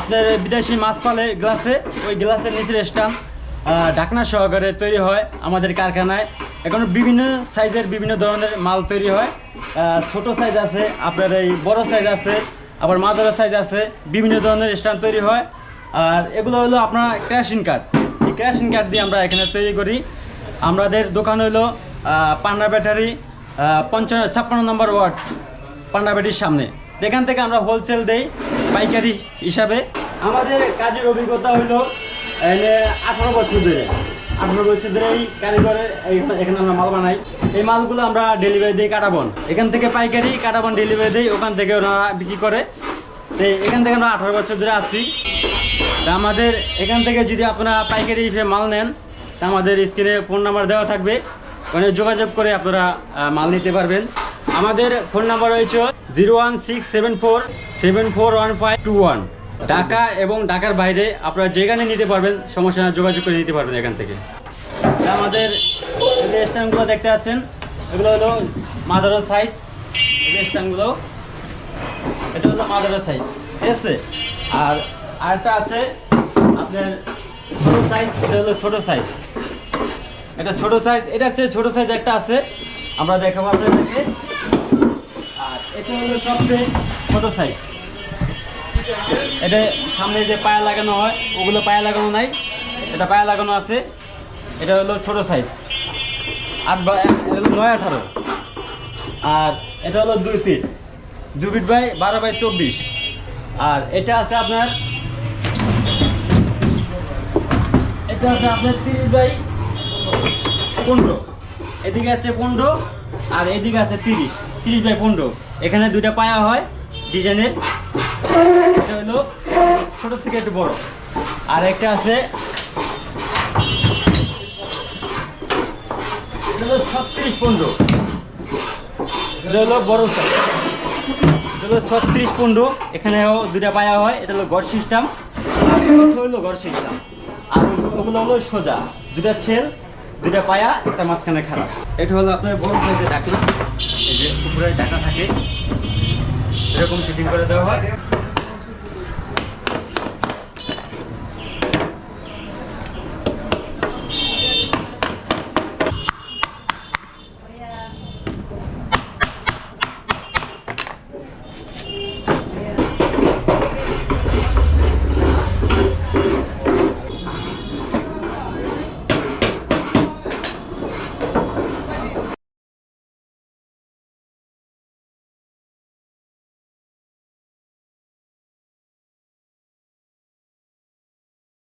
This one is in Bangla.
আপনার বিদেশি মাছ পালে গ্লাসে, ওই গ্লাসের নিচের স্টাম্প ঢাকনা সহকারে তৈরি হয় আমাদের কারখানায়। এখন বিভিন্ন সাইজের বিভিন্ন ধরনের মাল তৈরি হয়। ছোট সাইজ আছে, আপনার এই বড় সাইজ আছে, আবার মাদারা সাইজ আছে, বিভিন্ন ধরনের স্ট্যাম্প তৈরি হয়। আর এগুলো হলো আপনার ক্র্যাশিং কার্ড এই ক্র্যাশিং কার্ড দিয়ে আমরা এখানে তৈরি করি। আমাদের দোকান হলো পান্না ব্যাটারি পঞ্চান্ন ছাপ্পান্ন নম্বর ওয়ার্ড পান্ডাবেটির সামনে। এখান থেকে আমরা হোলসেল দেই পাইকারি হিসাবে। আমাদের কাজের অভিজ্ঞতা হলো আঠারো বছর ধরে। আঠারো বছর ধরে এই কারিগরের এখানে আমরা মাল বানাই। এই মালগুলো আমরা ডেলিভারি দিই কাটাবন। এখান থেকে পাইকারি কাটাবন ডেলিভারি দিই ওখান থেকে ওনারা বিক্রি করে। তো এখান থেকে আমরা আঠারো বছর ধরে আসি তা আমাদের এখান থেকে যদি আপনারা পাইকারি হিসেবে মাল নেন, তা আমাদের স্ক্রিনে ফোন নাম্বার দেওয়া থাকবে। ওখানে যোগাযোগ করে আপনারা মাল নিতে পারবেন। আমাদের ফোন নাম্বার রয়েছে zero one six seven four seven four one five two one. Dhaka এবং ঢাকার বাইরে আপনারা যেখানে নিতে পারবেন, সমস্যা না যোগাযোগ করে নিতে পারবেন এখান থেকে। আমাদের স্ট্যাম্পগুলো দেখতে পাচ্ছেন, এগুলো হলো মাদারের সাইজ। স্ট্যাম্পগুলো এটা হলো মাদারের সাইজ, ঠিক আছে? আর আরেকটা আছে আপনার ছোট সাইজ, এটা হলো ছোটো সাইজ। এটা ছোটো সাইজ এটা হচ্ছে ছোটো সাইজ একটা আছে। আমরা দেখাবো আপনাদেরকে। এটা হলো সবচেয়ে ছোট সাইজ এটা সামনে যে পায়া লাগানো হয়, ওগুলো পায়া লাগানো নাই। এটা পায়া লাগানো আছে। এটা হলো ছোট সাইজ আট বা নয়, আঠারো। আর এটা হলো দুই ফিট দুই ফিট বাই বারো বাই চব্বিশ। আর এটা আছে আপনার, এটা আছে আপনার তিরিশ বাই পনেরো। এদিকে আছে পনেরো, আর এদিকে আছে তিরিশ। তিরিশ বাই পনেরো। এখানে দুইটা পায়া হয়, ডিজাইনের। এটা হলো ছোট থেকে একটু বড়। আর একটা আছে ছত্রিশ পনেরো। এটা হলো বড় সাইজ এটা হলো ছত্রিশ পনেরো। এখানেও দুইটা পায়া হয়, এটা হলো গড় সিস্টেম হলো গড় সিস্টেম আর ওগুলো হলো সোজা। দুটা ছেল দুটা পায়া, একটা মাঝখানে খারাপ এটা হলো আপনার বড় সাইজের ডাকনা এই যে উপরে ডাটা থাকে এরকম ফিটিং করে দেওয়া হয়।